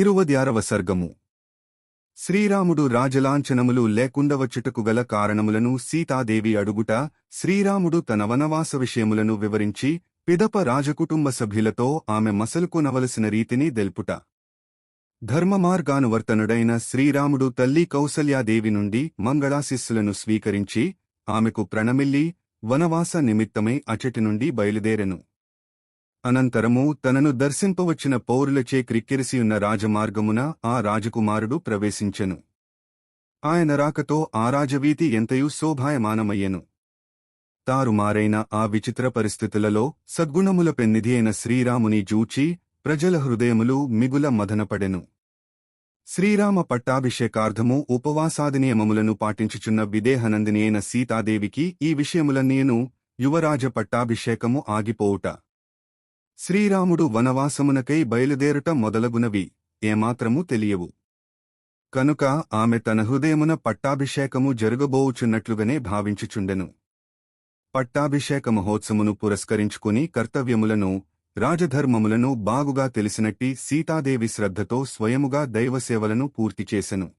ఇరువద్యారవ సర్గము. శ్రీరాముడు రాజలాంఛనములు లేకుండవచ్చుటకు గల కారణములను సీతాదేవి అడుగుట శ్రీరాముడు తన వనవాస విషయములను వివరించి పిదప రాజకుటుంబ సభ్యులతో ఆమె మసలుకొనవలసిన రీతిని దెల్పుట ధర్మమార్గానువర్తనుడైన శ్రీరాముడు తల్లి కౌసల్యాదేవి నుండి మంగళాశిస్సులను స్వీకరించి ఆమెకు ప్రణమిల్లి వనవాస నిమిత్తమై అచటి నుండి బయలుదేరెను. అనంతరము తనను దర్శింపవచ్చిన పౌరులచే క్రిక్కిరిసియున్న రాజమార్గమున ఆ రాజకుమారుడు ప్రవేశించెను. ఆయన రాకతో ఆ రాజవీతి ఎంతయూ శోభాయమానమయ్యెను. తారుమారైన ఆ విచిత్ర పరిస్థితులలో సద్గుణముల పెన్నిధి అయిన శ్రీరాముని జూచి ప్రజల హృదయములు మిగుల మదనపడెను. శ్రీరామ పట్టాభిషేకార్థము ఉపవాసాది నియమములను పాటించుచున్న విదేహనందిని అయిన సీతాదేవికి ఈ విషయములన్నీను యువరాజ పట్టాభిషేకము ఆగిపోవుట. శ్రీరాముడు వనవాసమునకై బయలుదేరుట మొదలగునవి ఏమాత్రము తెలియవు. కనుక ఆమె తన హృదయమున పట్టాభిషేకము జరగబోవుచున్నట్లుగానే భావించుచుండెను. పట్టాభిషేక మహోత్సమును పురస్కరించుకుని కర్తవ్యములను రాజధర్మములను బాగుగా తెలిసినట్టి సీతాదేవి శ్రద్ధతో స్వయముగా దైవసేవలను పూర్తిచేసెను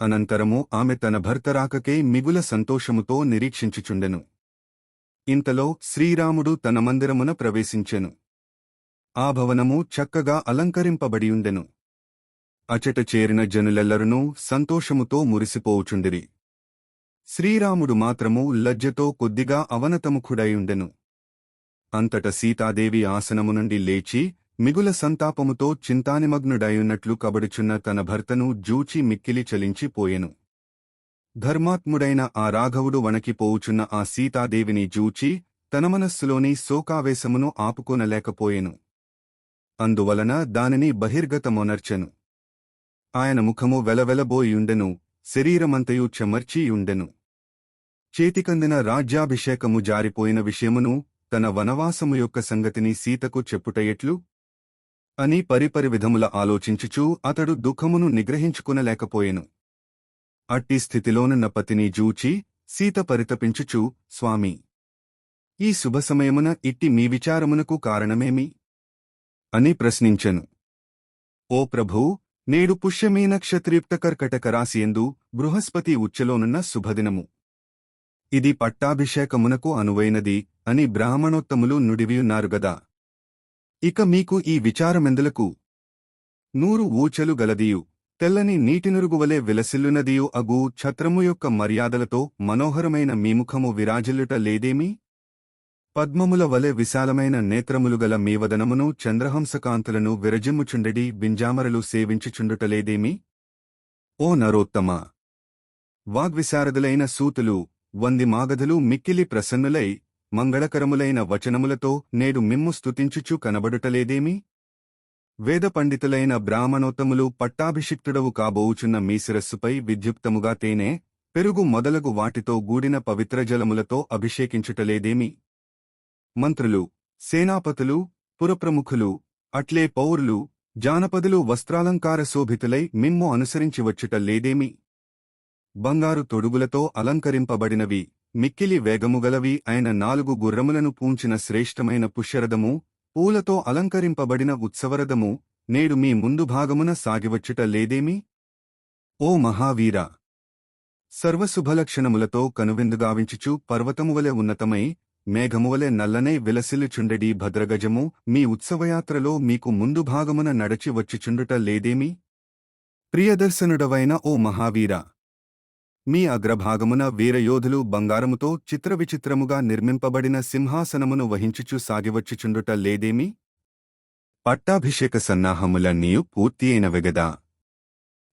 అనంతరము ఆమె తన భర్తరాకకే మిగుల సంతోషముతో నిరీక్షించుచుండెను. ఇంతలో శ్రీరాముడు తన మందిరమున ప్రవేశించెను. ఆ భవనము చక్కగా అలంకరింపబడియుండెను. అచట చేరిన జనులెల్లరునూ సంతోషముతో మురిసిపోవుచుండిరి. శ్రీరాముడు మాత్రము లజ్జతో కొద్దిగా అవనతముఖుడైయుండెను. అంతట సీతాదేవి ఆసనము నుండి లేచి మిగుల సంతాపముతో చింతానిమగ్నుడైయున్నట్లు కబడుచున్న తన భర్తను జూచి మిక్కిలి చలించిపోయెను ధర్మాత్ముడైన ఆ రాఘవుడు వణకిపోవుచున్న ఆ సీతాదేవిని జూచి తన మనస్సులోని శోకావేశమును ఆపుకొనలేకపోయెను. అందువలన దానిని బహిర్గతమొనర్చెను. ఆయన ముఖము వెలవెలబోయుండెను శరీరమంతయు చెమర్చియుండెను. చేతికందిన రాజ్యాభిషేకము జారిపోయిన విషయమును తన వనవాసము యొక్క సంగతిని సీతకు చెప్పుట ఎట్లు అని పరిపరి విధముల ఆలోచించుచూ అతడు దుఃఖమును నిగ్రహించుకునలేకపోయెను. అట్టి స్థితిలోనున్న పతిని జూచి సీత పరితపించుచు స్వామి ఈ శుభ సమయమున ఇట్టి మీ విచారమునకు కారణమేమి? అని ప్రశ్నించెను. ఓ ప్రభూ నేడు పుష్యమీ నక్షత్రీప్త రాశియందు బృహస్పతి ఉచ్చలోనున్న శుభదినము. ఇది పట్టాభిషేకమునకు అనువైనది అని బ్రాహ్మణోత్తములు నుడివియున్నారుగదా ఇక మీకు ఈ విచారమెందులకు? నూరు ఊచలు గలదియు. తెల్లని నీటినురుగువలే విలసిల్లునదియు అగు ఛత్రము యొక్క మర్యాదలతో మనోహరమైన మీముఖము విరాజిల్లుట లేదేమీ? పద్మముల వలె విశాలమైన నేత్రములు గల మీవదనమును చంద్రహంసకాంతులను విరజిమ్ముచుండెడి బింజామరలు సేవించుచుండుటలేదేమి ఓ నరోత్తమ! వాగ్విశారదులైన సూతులు వంది మాగధులు మిక్కిలి ప్రసన్నులై మంగళకరములైన వచనములతో నేడు మిమ్ము స్తుతించుచు కనబడుటలేదేమి వేద పండితులైన బ్రాహ్మణోత్తములు పట్టాభిషిక్తుడవు కాబోవుచున్న మీశిరస్సుపై విద్యుక్తముగా తేనె పెరుగు మొదలగు వాటితో గూడిన పవిత్ర జలములతో అభిషేకించుటలేదేమి? మంత్రులు సేనాపతులు పురప్రముఖులు అట్లే పౌరులు జానపదులు వస్త్రాలంకార శోభితులై మిమ్ము అనుసరించి వచ్చుట లేదేమి బంగారు తొడుగులతో అలంకరింపబడినవి మిక్కిలి వేగముగలవి అయిన నాలుగు గుర్రములను పూంచిన శ్రేష్టమైన పుష్యరథము పూలతో అలంకరింపబడిన ఉత్సవరథము నేడు మీ ముందు భాగమున సాగివచ్చుట లేదేమి? ఓ మహావీర! సర్వశుభలక్షణములతో కనువిందుగావించుచు పర్వతమువలె ఉన్నతమై మేఘమువలె నల్లనే విలసిల్లుచుండెడి భద్రగజము మీ ఉత్సవయాత్రలో మీకు ముందు భాగమున నడచి వచ్చిచుండుట లేదేమి? ప్రియదర్శనుడవైన ఓ మహావీరా! మీ అగ్రభాగమున వీరయోధులు బంగారముతో చిత్రవిచిత్రముగా నిర్మింపబడిన సింహాసనమును వహించుచు సాగివచ్చుచుండుట లేదేమి? పట్టాభిషేక సన్నాహములన్నీయు పూర్తియైనవిగదా?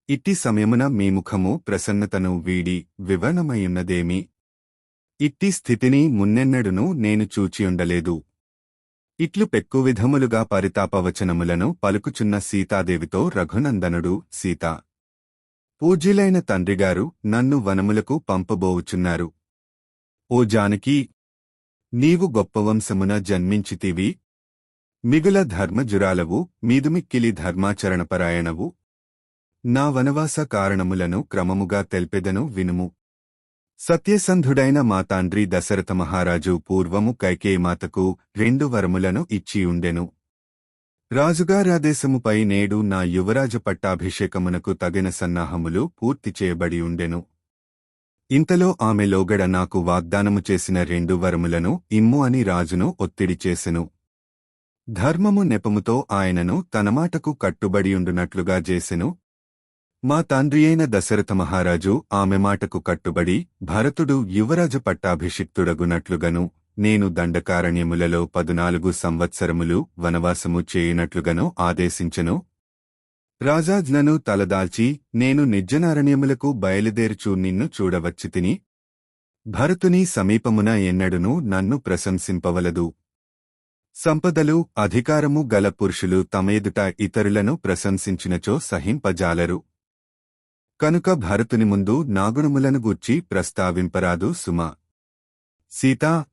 ఇట్టి సమయమున మీ ముఖము ప్రసన్నతను వీడి వివరణమయున్నదేమి ఇట్టి స్థితిని మున్నెన్నడును నేను చూచియుండలేదు. ఇట్లు పెక్కు విధములుగా పరితాపవచనములను పలుకుచున్న సీతాదేవితో రఘునందనుడు సీత పూజ్యులైన తండ్రిగారు నన్ను వనములకు పంపబోవుచున్నారు. ఓ జానకి నీవు గొప్ప వంశమున జన్మించితివి. మిగుల ధర్మజురాలవు మీదుమిక్కిలి ధర్మాచరణపరాయణవు. నా వనవాస కారణములను క్రమముగా తెల్పెదను వినుము. సత్యసంధుడైన మా తండ్రి దశరథ మహారాజు పూర్వము కైకేయమాతకు రెండు వరములను ఇచ్చియుండెను. రాజుగారాదేశముపై నేడు నా యువరాజ పట్టాభిషేకమునకు తగిన సన్నాహములు పూర్తి చేయబడి ఉండెను. ఇంతలో ఆమె లోగడ నాకు వాగ్దానము చేసిన రెండు వరములను ఇమ్ము అని రాజును ఒత్తిడి చేసెను. ధర్మము నెపముతో ఆయనను తన మాటకు కట్టుబడియుండునట్లుగా చేసెను. మా తండ్రియైన దశరథ మహారాజు ఆమె మాటకు కట్టుబడి భరతుడు యువరాజ పట్టాభిషిక్తుడగునట్లుగను. నేను దండకారణ్యములలో పదునాలుగు సంవత్సరములు వనవాసము చేయునట్లుగను ఆదేశించెను. రాజాజ్ఞను తలదాల్చి నేను నిర్జనారణ్యములకు బయలుదేరుచు నిన్ను చూడవచ్చితిని. భరతుని సమీపమున ఎన్నడునూ నన్ను ప్రశంసింపవలదు. సంపదలు అధికారము గల పురుషులు తమేదుట ఇతరులను ప్రశంసించినచో సహింపజాలరు. కనుక భరతుని ముందు నాగుణములను గూర్చి ప్రస్తావింపరాదు సుమ. సీతా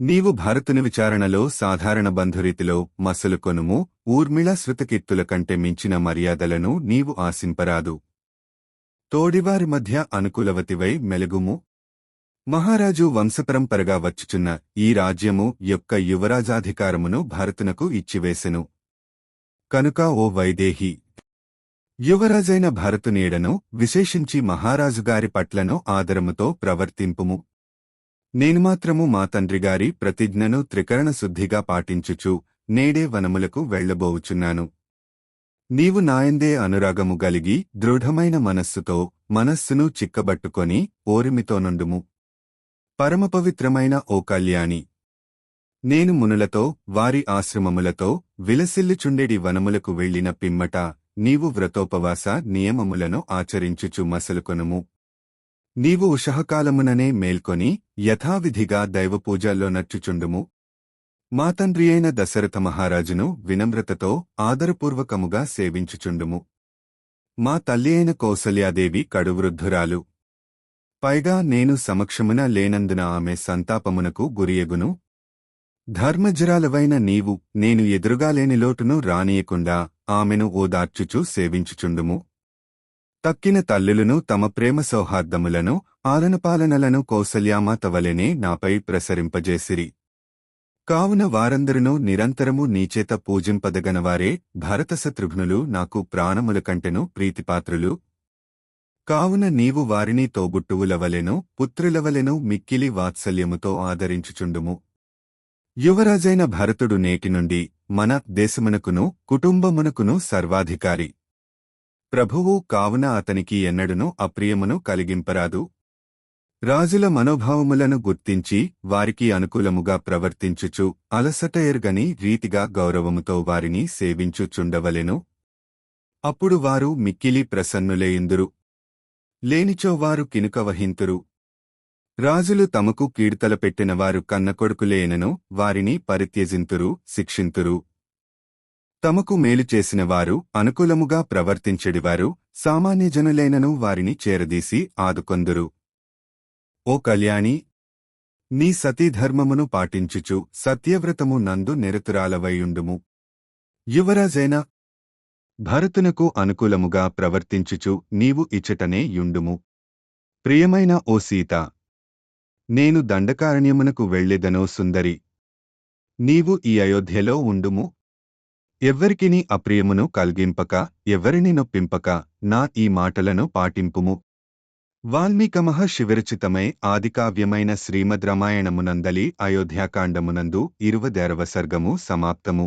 నీవు భరతుని విచారణలో సాధారణ బంధురీతిలో మసలు కొనుము ఊర్మిళ శృతకీర్తుల కంటే మించిన మర్యాదలను నీవు ఆశింపరాదు. తోడివారి మధ్య అనుకూలవతివై మెలుగుము. మహారాజు వంశపరంపరగా వచ్చుచున్న ఈ రాజ్యము యొక్క యువరాజాధికారమును భరతునకు ఇచ్చివేసెను. కనుక ఓ వైదేహి! యువరాజైన భరతునీడను విశేషించి మహారాజుగారి పట్లను ఆదరముతో ప్రవర్తింపుము. నేను మాత్రము మా తండ్రిగారి ప్రతిజ్ఞను త్రికరణ శుద్ధిగా పాటించుచు నేడే వనములకు వెళ్ళబోవుచున్నాను నీవు నాయందే అనురాగము గలిగి దృఢమైన మనస్సుతో మనస్సును చిక్కబట్టుకొని ఓరిమితో నుండుము. పరమపవిత్రమైన ఓ కళ్యాణి. నేను మునులతో వారి ఆశ్రమములతో విలసిల్లుచుండెడి వనములకు వెళ్ళిన పిమ్మట నీవు వ్రతోపవాస నియమములను ఆచరించుచు మసలుకొనుము. నీవు ఉషహకాలముననే మేల్కొని యథావిధిగా దైవపూజల్లో నచ్చుచుండుము మా తండ్రి అయిన దశరథ మహారాజును వినమ్రతతో ఆదరపూర్వకముగా సేవించుచుండుము. మా తల్లి అయిన కౌసల్యాదేవి కడువృద్ధురాలు. పైగా నేను సమక్షమున లేనందున ఆమె సంతాపమునకు గురియగును. ధర్మజరాలవైన నీవు నేను ఎదురుగా లేని లోటును రానియకుండా ఆమెను ఓదార్చుచు సేవించుచుండుము. తక్కిన తల్లులను తమ ప్రేమ సౌహార్దములను ఆలనపాలనలను కౌసల్యామాత వలెనే నాపై ప్రసరింపజేసిరి. కావున వారందరినూ నిరంతరము నీచేత పూజింపదగనవారే భరతశత్రుఘ్నులు నాకు ప్రాణముల కంటెను ప్రీతిపాత్రులు. కావున నీవు వారిని తోబుట్టువులవలెను పుత్రులవలెను మిక్కిలి వాత్సల్యముతో ఆదరించుచుండుము. యువరాజైన భరతుడు నేటి నుండి మన దేశమునకును కుటుంబమునకును సర్వాధికారి. ప్రభువు కావున అతనికి ఎన్నడును అప్రియమును కలిగింపరాదు. రాజుల మనోభావములను గుర్తించి వారికి అనుకూలముగా ప్రవర్తించుచు అలసట ఎరుగని రీతిగా గౌరవముతో వారిని సేవించుచుండవలెను. అప్పుడు వారు మిక్కిలి ప్రసన్నులేయుందురు. లేనిచో వారు కినుక వహింతురు రాజులు తమకు కీడుతల పెట్టినవారు కన్నకొడుకులేనను వారిని పరిత్యజింతురు శిక్షింతురు. తమకు మేలు చేసిన వారు అనుకూలముగా ప్రవర్తించెడివారు సామాన్యజనులైనను వారిని చేరదీసి ఆదుకొందురు. ఓ కళ్యాణి! నీ సతీధర్మమును పాటించుచు సత్యవ్రతము నందు నిరతురాలవయుండుము. యువరాజైన! భరతునకు అనుకూలముగా ప్రవర్తించుచు నీవు ఇచ్చటనే యుండుము. ప్రియమైన ఓ సీత! నేను దండకారణ్యమునకు వెళ్ళెదనో సుందరి! నీవు ఈ అయోధ్యలో ఉండుము. ఎవ్వరికిని అప్రియమును కల్గింపక ఎవరిని నొప్పింపక నా ఈ మాటలను పాటింపుము. వాల్మీకమహ శివిరచితమై ఆదికావ్యమైన శ్రీమద్ రామాయణమునందలి అయోధ్యాకాండమునందు ఇరువదేరవ సర్గము సమాప్తము.